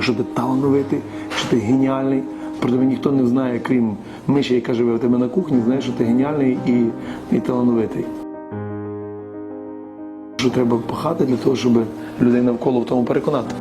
що ти талановитий, що ти геніальний. Про тебе ніхто не знає, крім миші, яка живе в тебе на кухні, знає, що ти геніальний і, і талановитий. Що треба пахати для того, щоб людей навколо в тому переконати.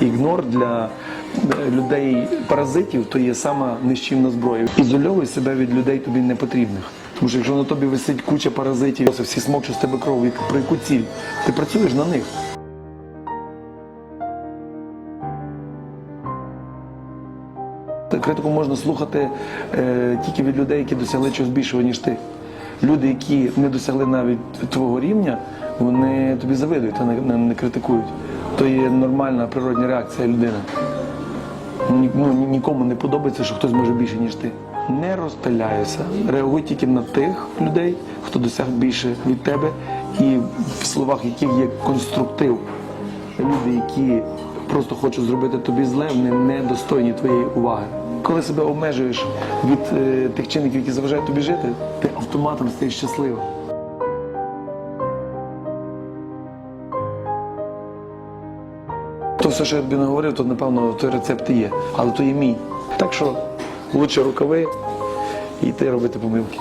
Ігнор для е, людей паразитів то є сама нищівна зброя. Ізольовуй себе від людей тобі непотрібних. Тому що якщо на тобі висить куча паразитів, всі смокчуть з тебе кров, про яку ціль? Ти працюєш на них. Критику можна слухати е, тільки від людей, які досягли чогось більшого, ніж ти. Люди, які не досягли навіть твого рівня, вони тобі завидують, а не, не критикують. То є нормальна природня реакція людини. Ні, ну, нікому не подобається, що хтось може більше, ніж ти. Не розпиляйся, реагуй тільки на тих людей, хто досяг більше від тебе, і в словах яких є конструктив. Люди, які просто хочуть зробити тобі зле, вони не достойні твоєї уваги. Коли себе обмежуєш від е, тих чинників, які заважають тобі жити, ти автоматом стаєш щасливим. То все, що я тобі наговорив, то напевно той рецепт і є. Але то є мій. Так що лучше рукави і йти робити помилки.